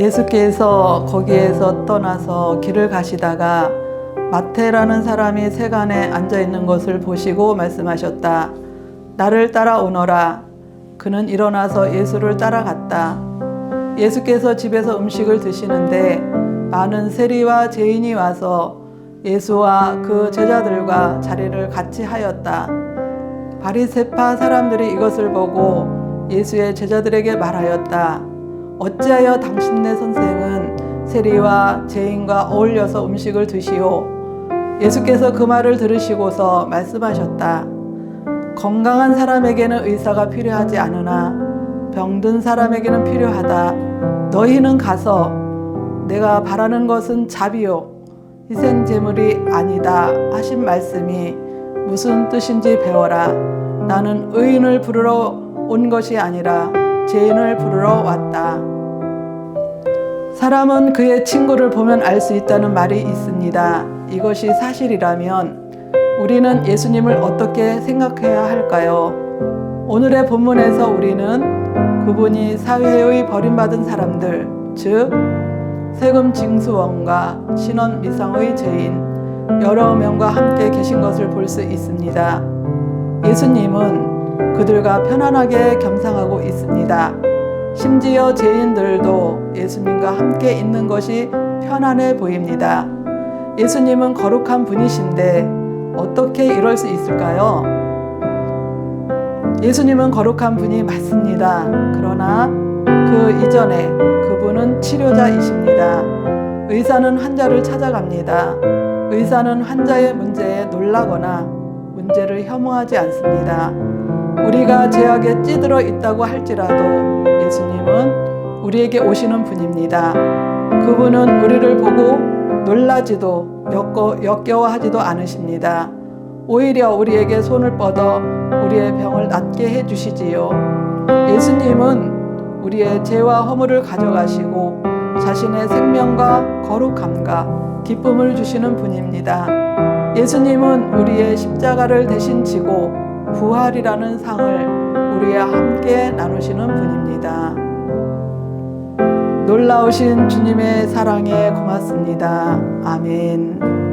예수께서 거기에서 떠나서 길을 가시다가 마태라는 사람이 세간에 앉아 있는 것을 보시고 말씀하셨다. 나를 따라오너라. 그는 일어나서 예수를 따라갔다. 예수께서 집에서 음식을 드시는데 많은 세리와 죄인이 와서 예수와 그 제자들과 자리를 같이 하였다. 바리새파 사람들이 이것을 보고 예수의 제자들에게 말하였다. 어찌하여 당신네 선생은 세리와 죄인과 어울려서 음식을 드시오? 예수께서 그 말을 들으시고서 말씀하셨다. 건강한 사람에게는 의사가 필요하지 않으나 병든 사람에게는 필요하다. 너희는 가서 내가 바라는 것은 자비요 희생 제물이 아니다 하신 말씀이 무슨 뜻인지 배워라. 나는 의인을 부르러 온 것이 아니라 죄인을 부르러 왔다. 사람은 그의 친구를 보면 알 수 있다는 말이 있습니다. 이것이 사실이라면 우리는 예수님을 어떻게 생각해야 할까요? 오늘의 본문에서 우리는 그분이 사회의 버림받은 사람들, 즉 세금 징수원과 신원 미상의 죄인 여러 명과 함께 계신 것을 볼 수 있습니다. 예수님은 그들과 편안하게 겸상하고 있습니다. 심지어 죄인들도 예수님과 함께 있는 것이 편안해 보입니다. 예수님은 거룩한 분이신데 어떻게 이럴 수 있을까요? 예수님은 거룩한 분이 맞습니다. 그러나 그 이전에 그분은 치료자이십니다. 의사는 환자를 찾아갑니다. 의사는 환자의 문제에 놀라거나 문제를 혐오하지 않습니다. 우리가 죄악에 찌들어 있다고 할지라도 예수님은 우리에게 오시는 분입니다. 그분은 우리를 보고 놀라지도 역거, 역겨워하지도 않으십니다. 오히려 우리에게 손을 뻗어 우리의 병을 낫게 해주시지요. 예수님은 우리의 죄와 허물을 가져가시고 자신의 생명과 거룩함과 기쁨을 주시는 분입니다. 예수님은 우리의 십자가를 대신 지고 부활이라는 상을 우리와 함께 나누시는 분입니다. 놀라우신 주님의 사랑에 고맙습니다. 아멘.